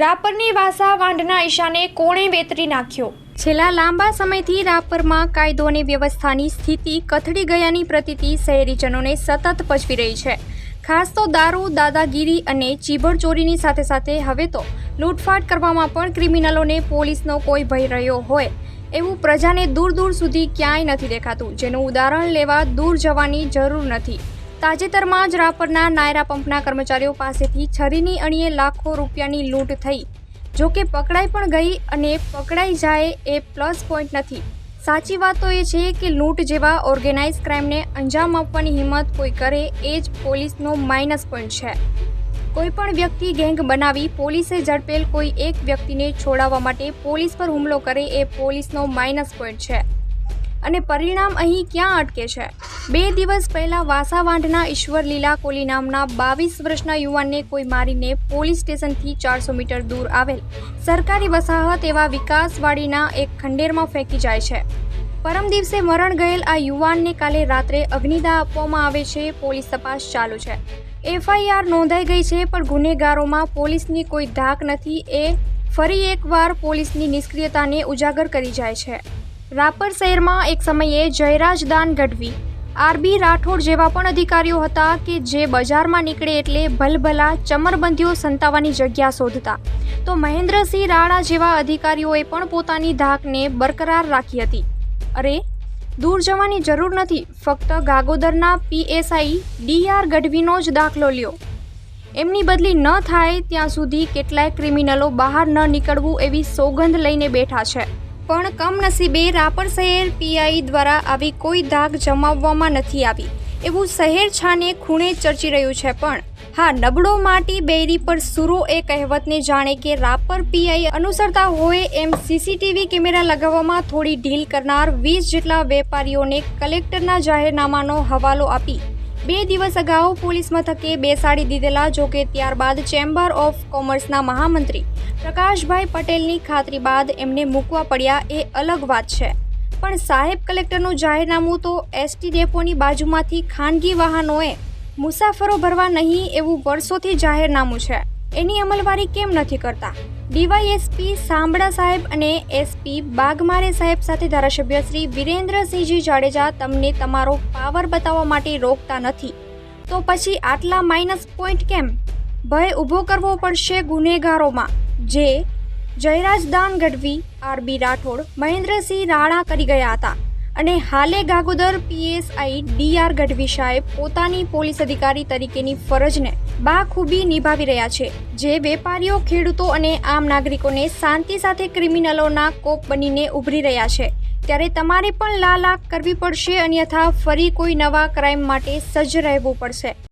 રાપરની વાસા વાંઢના ઈશાને કોણે વેતરી નાખ્યો? છેલ્લા લાંબા સમયથી રાપરમાં કાયદો અને વ્યવસ્થાની સ્થિતિ કથળી ગયાની પ્રતીતિ શહેરીજનોને સતત પચવી રહી છે. ખાસ તો દારૂ, દાદાગીરી અને ચીબરચોરીની સાથે સાથે હવે તો લૂંટફાટ કરવામાં પણ ક્રિમિનલોને પોલીસનો કોઈ ભય રહ્યો હોય. એવું પ્રજાને દૂર દૂર સુધી ક્યાંય નથી દેખાતું. જેનું ઉદાહરણ લેવા દૂર જવાની જરૂર નથી. તાજેતરમાં જ રાપરના નાયરા પંપના કર્મચારીઓ પાસેથી છરીની અણીએ લાખો રૂપિયાની લૂંટ થઈ. જો કે પકડાઈ પણ ગઈ અને પકડાઈ જાય એ પ્લસ પોઈન્ટ નથી. સાચી વાત તો એ છે કે લૂંટ જેવા ઓર્ગેનાઇઝ ક્રાઇમને અંજામ આપવાની હિંમત કોઈ કરે એ જ પોલીસનો માઇનસ પોઈન્ટ છે. કોઈ પણ વ્યક્તિ ગેંગ બનાવી પોલીસે ઝડપેલ કોઈ એક વ્યક્તિને છોડાવવા માટે પોલીસ પર હુમલો કરે એ પોલીસનો માઇનસ પોઈન્ટ છે. અને પરિણામ અહીં ક્યાં અટકે છે? બે દિવસ પહેલા વાસાવાંઢના ઈશ્વર લીલા કોલી નામના બાવીસ વર્ષના યુવાનને કોઈ મારીને પોલીસ સ્ટેશનથી ચારસો મીટર દૂર આવેલ. સરકારી વસાહત એવા વિકાસવાડીના એક ખંડેરમાં ફેંકી જાય છે. પરમ દિવસે મરણ ગયેલ આ યુવાનને કાલે રાત્રે અગ્નિદા આપવામાં આવે છે, પોલીસ તપાસ ચાલુ છે. એફઆઈઆર નોંધાઈ ગઈ છે, પણ ગુનેગારોમાં પોલીસની કોઈ ધાક નથી, એ ફરી એકવાર પોલીસની નિષ્ક્રિયતાને ઉજાગર કરી જાય છે. રાપર શહેરમાં એક સમયે જયરાજ દાન ગઢવી આરબી રાઠોડ જેવા પણ અધિકારીઓ હતા કે જે બજારમાં નીકળે એટલે ભલભલા ચમરબંધીઓ સંતાવાની જગ્યા શોધતા. તો મહેન્દ્રસિંહ રાણા જેવા અધિકારીઓએ પણ પોતાની ધાકને બરકરાર રાખી હતી. અરે, દૂર જવાની જરૂર નથી. ફક્ત ગાગોદરના પીએસઆઈ ડીઆર ગઢવીનો જ દાખલો લ્યો. એમની બદલી ન થાય ત્યાં સુધી કેટલાય ક્રિમિનલો બહાર ન નીકળવું એવી સોગંધ લઈને બેઠા છે. પણ કમનસીબે રાપર શહેર પીઆઈ દ્વારા આવી કોઈ ધાક જમાવવામાં નથી આવી. એવું શહેર છાને ખૂણે ચર્ચી રહ્યું છે પણ, હા, નબળો માટી બેરી પર સુરો એ કહેવતને જાણે કે રાપર પીઆઈ અનુસરતા હોય એમ સીસીટીવી કેમેરા લગાવવામાં થોડી ઢીલ કરનાર વીસ જેટલા વેપારીઓને કલેક્ટરના જાહેરનામાનો હવાલો આપી. બે દિવસ અગાઉ પોલીસ મથકે બેસાડી દીધેલા, જોકે ત્યારબાદ ચેમ્બર ઓફ કોમર્સના મહામંત્રી પ્રકાશભાઈ પટેલની ખાતરી બાદ એમને મૂકવા પડ્યા એ અલગ વાત છે. પણ સાહેબ કલેક્ટરનું જાહેરનામું તો એસટી ડેપોની બાજુમાંથી ખાનગી વાહનોએ મુસાફરો ભરવા નહીં એવું વર્ષોથી જાહેરનામું છે. એની અમલવારી કેમ નથી કરતા? ડીવાયએસપી સાંભળા સાહેબ અને એસપી બાગમારે સાહેબ સાથે ધારાસભ્ય શ્રી વિરેન્દ્રસિંહજી જાડેજા તમને તમારો પાવર બતાવવા માટે રોકતા નથી. તો પછી આટલા માઇનસ પોઈન્ટ કેમ? ભય ઊભો કરવો પડશે ગુનેગારોમાં. જે જયરાજ દાન ગઢવી આરબી રાઠોડ, મહેન્દ્રસિંહ રાણા કરી ગયા હતા અને હાલે ગાગોદર પીએસઆઈ ડીઆર ગઢવી સાહેબ પોતાની પોલીસ અધિકારી તરીકેની ફરજને બાખૂબી નિભાવી રહ્યા છે. જે વેપારીઓ, ખેડૂતો અને આમ નાગરિકોને શાંતિ સાથે ક્રિમિનલોના કોપ બનીને ઉભરી રહ્યા છે. ત્યારે તમારે પણ લાલાક કરવી પડશે, અન્યથા ફરી કોઈ નવા ક્રાઇમ માટે સજ્જ રહેવું પડશે.